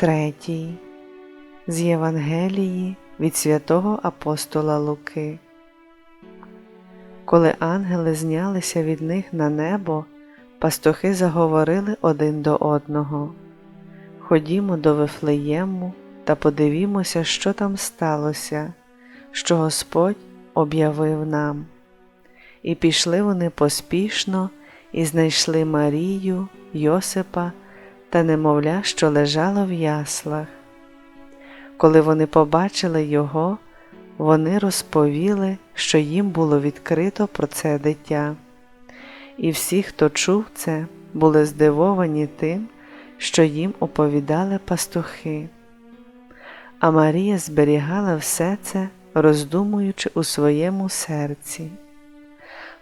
День третій з Євангелії від святого апостола Луки. Коли ангели знялися від них на небо, пастухи заговорили один до одного Ходімо до Вифлеєму та подивімося, що там сталося, що Господь об'явив нам. І пішли вони поспішно і знайшли Марію, Йосипа та немовля, що лежало в яслах. Коли вони побачили його, вони розповіли, що їм було відкрито про це дитя. І всі, хто чув це, були здивовані тим, що їм оповідали пастухи. А Марія зберігала все це, роздумуючи у своєму серці.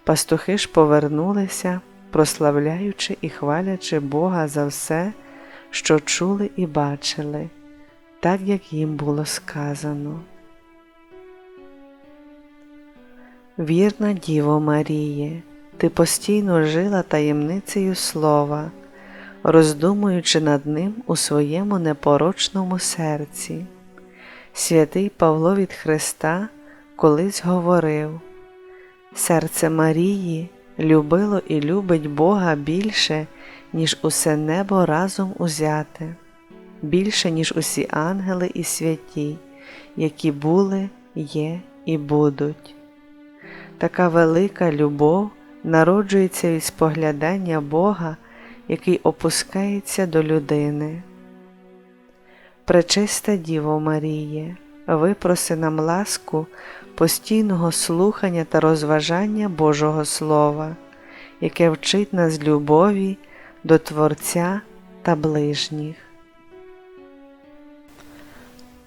Пастухи ж повернулися, прославляючи і хвалячи Бога за все, що чули і бачили, так як їм було сказано. Вірна Діво Маріє, ти постійно жила таємницею слова, роздумуючи над ним у своєму непорочному серці. Святий Павло від Христа колись говорив Серце Марії любило і любить Бога більше, ніж усе небо разом узяте, більше, ніж усі ангели і святі, які були, є і будуть. Така велика любов народжується від споглядання Бога, який опускається до людини. Пречиста Діво Маріє, випроси нам ласку постійного слухання та розважання Божого Слова, яке вчить нас любові до Творця та ближніх.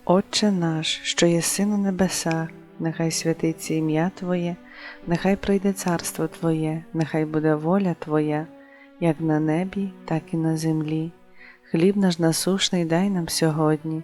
Отче наш, що єси на небесах, нехай святиться ім'я Твоє, нехай прийде царство Твоє, нехай буде воля Твоя, як на небі, так і на землі. Хліб наш насушний дай нам сьогодні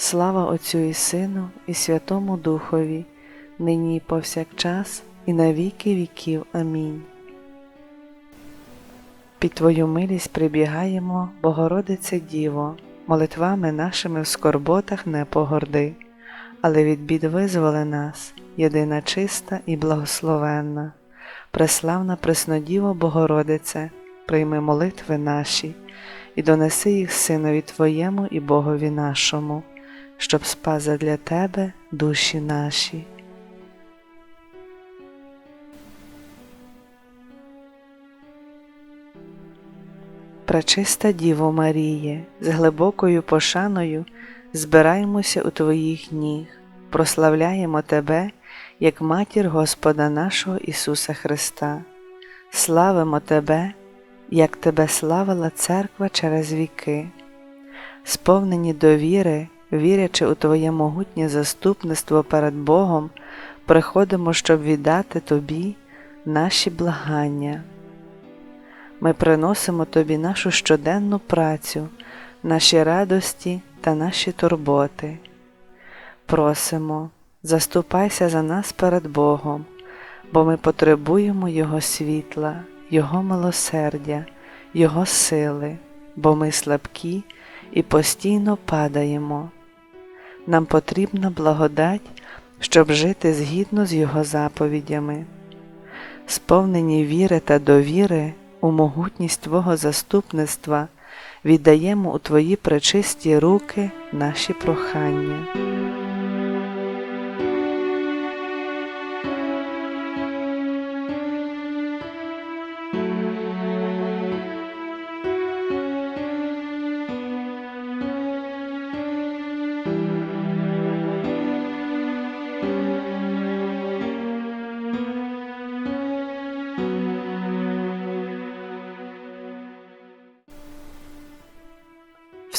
Слава Отцю і Сину, і Святому Духові, нині і повсякчас, і на віки віків. Амінь. Під Твою милість прибігаємо, Богородице Діво, молитвами нашими в скорботах не погорди, але від бід визволи нас, єдина чиста і благословенна, преславна Преснодіво Богородице, прийми молитви наші і донеси їх Синові Твоєму і Богові нашому, щоб спас для Тебе душі наші. Пречиста Діво Маріє, з глибокою пошаною збираємося у Твоїх ніг, прославляємо Тебе як матір Господа нашого Ісуса Христа, славимо Тебе, як Тебе славила Церква через віки, сповнені довіри, вірячи у Твоє могутнє заступництво перед Богом, приходимо, щоб віддати Тобі наші благання. Ми приносимо Тобі нашу щоденну працю, наші радості та наші турботи. Просимо, заступайся за нас перед Богом, бо ми потребуємо Його світла, Його милосердя, Його сили, бо ми слабкі і постійно падаємо. Нам потрібна благодать, щоб жити згідно з Його заповідями. Сповнені віри та довіри у могутність Твого заступництва віддаємо у Твої пречисті руки наші прохання.